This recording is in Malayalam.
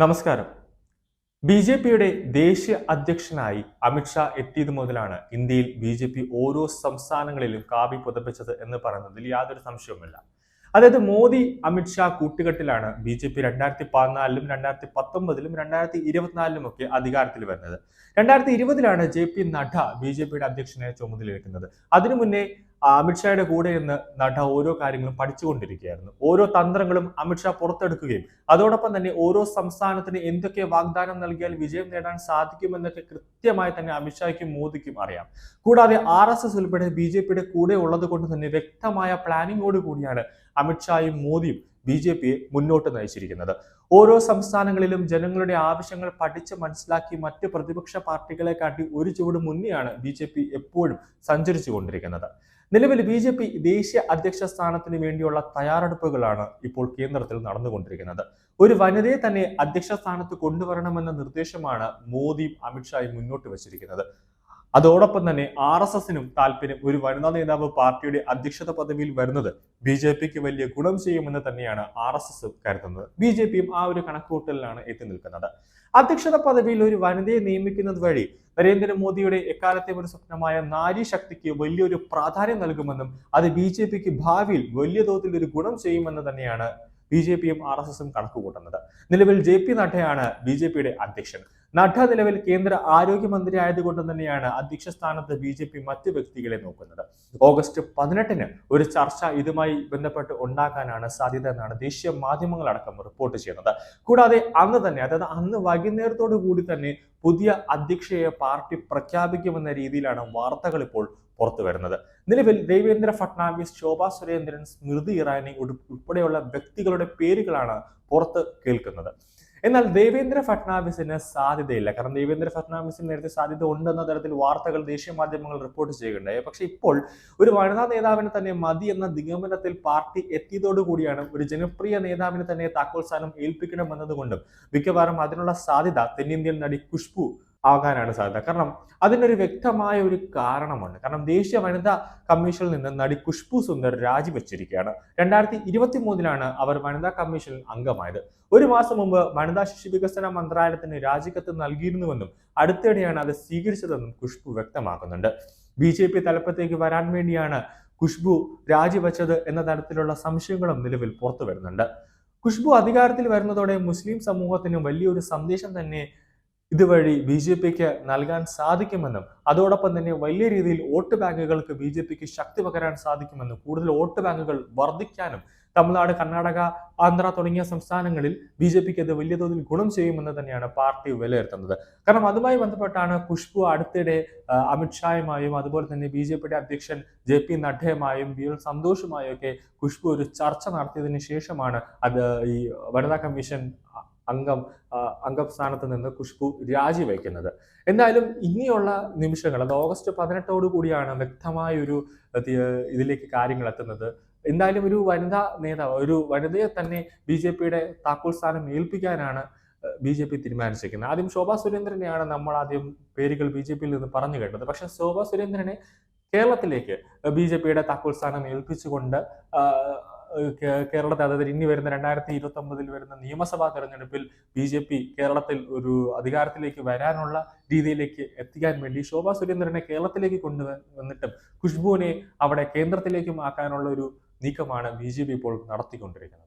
നമസ്കാരം. ബി ജെ പിയുടെ ദേശീയ അധ്യക്ഷനായി അമിത്ഷാ എത്തിയത് മുതലാണ് ഇന്ത്യയിൽ ബി ജെ പി ഓരോ സംസ്ഥാനങ്ങളിലും കാവി പുതപ്പിച്ചത് എന്ന് പറയുന്നതിൽ യാതൊരു സംശയവുമില്ല. അതായത് മോദി അമിത്ഷാ കൂട്ടുകെട്ടിലാണ് ബി ജെ പി രണ്ടായിരത്തി പതിനാലിലും രണ്ടായിരത്തി പത്തൊമ്പതിലും രണ്ടായിരത്തി ഇരുപത്തിനാലിലും ഒക്കെ അധികാരത്തിൽ വരുന്നത്. രണ്ടായിരത്തി ഇരുപതിലാണ് J P Nadda B J പിയുടെ അധ്യക്ഷനെ ചുമതലയേൽക്കുന്നത്. അതിനു മുന്നേ അമിത്ഷായുടെ കൂടെ നിന്ന് നഡ ഓരോ കാര്യങ്ങളും പഠിച്ചുകൊണ്ടിരിക്കുകയായിരുന്നു. ഓരോ തന്ത്രങ്ങളും അമിത്ഷാ പുറത്തെടുക്കുകയും അതോടൊപ്പം തന്നെ ഓരോ സംസ്ഥാനത്തിന് എന്തൊക്കെ വാഗ്ദാനം നൽകിയാൽ വിജയം നേടാൻ സാധിക്കുമെന്നൊക്കെ കൃത്യമായി തന്നെ അമിത്ഷായ്ക്കും മോദിക്കും അറിയാം. കൂടാതെ ആർ എസ് എസ് ഉൾപ്പെടെ ബി ജെ പിയുടെ കൂടെ ഉള്ളത് കൊണ്ട് തന്നെ വ്യക്തമായ പ്ലാനിങ്ങോട് കൂടിയാണ് അമിത്ഷായും മോദിയും ബി ജെ പിയെ മുന്നോട്ട് നയിച്ചിരിക്കുന്നത്. ഓരോ സംസ്ഥാനങ്ങളിലും ജനങ്ങളുടെ ആവശ്യങ്ങൾ പഠിച്ച് മനസ്സിലാക്കി മറ്റ് പ്രതിപക്ഷ പാർട്ടികളെ കാട്ടി ഒരു ചുവട് മുന്നെയാണ് ബി ജെ പി എപ്പോഴും സഞ്ചരിച്ചു കൊണ്ടിരിക്കുന്നത് നിലവിൽ ബി ജെ പി ദേശീയ അധ്യക്ഷ സ്ഥാനത്തിന് വേണ്ടിയുള്ള തയ്യാറെടുപ്പുകളാണ് ഇപ്പോൾ കേന്ദ്രത്തിൽ നടന്നുകൊണ്ടിരിക്കുന്നത്. ഒരു വനിതയെ തന്നെ അധ്യക്ഷ സ്ഥാനത്ത് കൊണ്ടുവരണമെന്ന നിർദ്ദേശമാണ് മോദിയും അമിത്ഷായും മുന്നോട്ട് വച്ചിരിക്കുന്നത്. അതോടൊപ്പം തന്നെ ആർ എസ് എസിനും താല്പര്യം ഒരു വനിതാ നേതാവ് പാർട്ടിയുടെ അധ്യക്ഷത പദവിയിൽ വരുന്നത് ബി ജെ പിക്ക് വലിയ ഗുണം ചെയ്യുമെന്ന് തന്നെയാണ് ആർ എസ് എസ് കരുതുന്നത്. ബി ജെ പിയും ആ ഒരു കണക്കുകൂട്ടലിലാണ് എത്തി നിൽക്കുന്നത്. അധ്യക്ഷത പദവിയിൽ ഒരു വനിതയെ നിയമിക്കുന്നത് വഴി നരേന്ദ്രമോദിയുടെ എക്കാലത്തെ ഒരു സ്വപ്നമായ നാരി ശക്തിക്ക് വലിയൊരു പ്രാധാന്യം നൽകുമെന്നും അത് ബി ജെ പിക്ക് ഭാവിയിൽ വലിയ തോതിൽ ഒരു ഗുണം ചെയ്യുമെന്ന് തന്നെയാണ് ബി ജെ പിയും ആർ എസ് എസും കണക്കുകൂട്ടുന്നത്. നിലവിൽ ജെ പി നഡ്ഡയാണ് ബി ജെ പിയുടെ അധ്യക്ഷൻ. നഡ്ഡ നിലവിൽ കേന്ദ്ര ആരോഗ്യമന്ത്രി ആയതുകൊണ്ട് തന്നെയാണ് അധ്യക്ഷ സ്ഥാനത്ത് ബി ജെ പി മറ്റ് വ്യക്തികളെ നോക്കുന്നത്. ഓഗസ്റ്റ് പതിനെട്ടിന് ഒരു ചർച്ച ഇതുമായി ബന്ധപ്പെട്ട് ഉണ്ടാക്കാനാണ് സാധ്യത എന്നാണ് ദേശീയ മാധ്യമങ്ങളടക്കം റിപ്പോർട്ട് ചെയ്യുന്നത്. കൂടാതെ അന്ന് തന്നെ അതായത് അന്ന് വൈകുന്നേരത്തോടു കൂടി തന്നെ പുതിയ അധ്യക്ഷയെ പാർട്ടി പ്രഖ്യാപിക്കുമെന്ന രീതിയിലാണ് വാർത്തകൾ ഇപ്പോൾ പുറത്തു വരുന്നത്. നിലവിൽ ദേവേന്ദ്ര ഫട്നാവിസ് ശോഭാ സുരേന്ദ്രൻ സ്മൃതി ഇറാനി ഉൾപ്പെടെയുള്ള വ്യക്തികളുടെ പേരുകളാണ് പുറത്ത് കേൾക്കുന്നത്. എന്നാൽ ദേവേന്ദ്ര ഫട്നാവിസിന് സാധ്യതയില്ല. കാരണം ദേവേന്ദ്ര ഫട്നാവിസിന് നേരത്തെ സാധ്യത ഉണ്ടെന്ന തരത്തിൽ വാർത്തകൾ ദേശീയ മാധ്യമങ്ങൾ റിപ്പോർട്ട് ചെയ്യുകയുണ്ടായി. പക്ഷേ ഇപ്പോൾ ഒരു വനിതാ നേതാവിനെ തന്നെ മതി എന്ന നിഗമനത്തിൽ പാർട്ടി എത്തിയതോടുകൂടിയാണ് ഒരു ജനപ്രിയ നേതാവിനെ തന്നെ താക്കോൽ സ്ഥാനം ഏൽപ്പിക്കണമെന്നതുകൊണ്ടും മിക്കവാറും അതിനുള്ള സാധ്യത തെന്നിന്ത്യൻ നടി ഖുഷ്ബു ആകാനാണ് സാധ്യത. കാരണം അതിനൊരു വ്യക്തമായ ഒരു കാരണമുണ്ട് കാരണം ദേശീയ വനിതാ കമ്മീഷനിൽ നിന്ന് നടി ഖുഷ്ബു സുന്ദർ രാജിവെച്ചിരിക്കുകയാണ്. രണ്ടായിരത്തി ഇരുപത്തി മൂന്നിലാണ് അവർ വനിതാ കമ്മീഷനിൽ അംഗമായത്. ഒരു മാസം മുമ്പ് വനിതാ ശിശു വികസന മന്ത്രാലയത്തിന് രാജിക്കത്ത് നൽകിയിരുന്നുവെന്നും അടുത്തിടെയാണ് അത് സ്വീകരിച്ചതെന്നും ഖുഷ്ബു വ്യക്തമാക്കുന്നുണ്ട്. ബി ജെ പി തലപ്പത്തേക്ക് വരാൻ വേണ്ടിയാണ് ഖുഷ്ബു രാജിവെച്ചത് എന്ന തരത്തിലുള്ള സംശയങ്ങളും നിലവിൽ പുറത്തു വരുന്നുണ്ട് ഖുഷ്ബു അധികാരത്തിൽ വരുന്നതോടെ മുസ്ലിം സമൂഹത്തിന് വലിയൊരു സന്ദേശം തന്നെ ഇതുവഴി ബി ജെ പിക്ക് നൽകാൻ സാധിക്കുമെന്നും അതോടൊപ്പം തന്നെ വലിയ രീതിയിൽ വോട്ട് ബാങ്കുകൾക്ക് ബി ജെ പിക്ക് ശക്തി പകരാൻ സാധിക്കുമെന്നും കൂടുതൽ വോട്ട് ബാങ്കുകൾ വർദ്ധിക്കാനും തമിഴ്നാട് കർണാടക ആന്ധ്ര തുടങ്ങിയ സംസ്ഥാനങ്ങളിൽ ബി ജെ പിക്ക് അത് വലിയ തോതിൽ ഗുണം ചെയ്യുമെന്ന് തന്നെയാണ് പാർട്ടി വിലയിരുത്തുന്നത്. കാരണം അതുമായി ബന്ധപ്പെട്ടാണ് ഖുഷ്ബു അടുത്തിടെ അമിത്ഷായുമായും അതുപോലെ തന്നെ ബി ജെ പിയുടെ അധ്യക്ഷൻ ജെ പി നഡ്ഡയുമായും ബി എൽ സന്തോഷുമായും ഒക്കെ ഖുഷ്ബു ഒരു ചർച്ച നടത്തിയതിന് ശേഷമാണ് അത് ഈ വനിതാ കമ്മീഷൻ അംഗം അംഗസ്ഥാനത്ത് അംഗം സ്ഥാനത്ത് നിന്ന് ഖുഷ്ബു രാജിവെക്കുന്നത്. എന്തായാലും ഇനിയുള്ള നിമിഷങ്ങൾ അത് ഓഗസ്റ്റ് പതിനെട്ടോടു കൂടിയാണ് വ്യക്തമായ ഒരു ഇതിലേക്ക് കാര്യങ്ങൾ എത്തുന്നത്. എന്തായാലും ഒരു വനിതാ നേതാവ് ഒരു വനിതയെ തന്നെ ബി ജെ പിയുടെ താക്കോൽ സ്ഥാനം ഏൽപ്പിക്കാനാണ് ബി ജെ പി തീരുമാനിച്ചിരിക്കുന്നത്. ആദ്യം ശോഭാ സുരേന്ദ്രനെയാണ് നമ്മൾ ആദ്യം പേരുകൾ ബി ജെ പിയിൽ നിന്ന് പറഞ്ഞു കേട്ടത്. പക്ഷെ ശോഭാ സുരേന്ദ്രനെ കേരളത്തിലേക്ക് ബി ജെ പിയുടെ താക്കോൽ സ്ഥാനം ഏൽപ്പിച്ചുകൊണ്ട് ആ, കേ- അതായത് ഇനി വരുന്ന രണ്ടായിരത്തി ഇരുപത്തി ഒമ്പതിൽ വരുന്ന നിയമസഭാ തെരഞ്ഞെടുപ്പിൽ ബി ജെ പി കേരളത്തിൽ ഒരു അധികാരത്തിലേക്ക് വരാനുള്ള രീതിയിലേക്ക് എത്തിക്കാൻ വേണ്ടി ശോഭാ സുരേന്ദ്രനെ കേരളത്തിലേക്ക് കൊണ്ടുവന്നിട്ടും ഖുഷ്ബുവിനെ അവിടെ കേന്ദ്രത്തിലേക്കും ആക്കാനുള്ള ഒരു നീക്കമാണ് ബി ജെ പി ഇപ്പോൾ നടത്തിക്കൊണ്ടിരിക്കുന്നത്.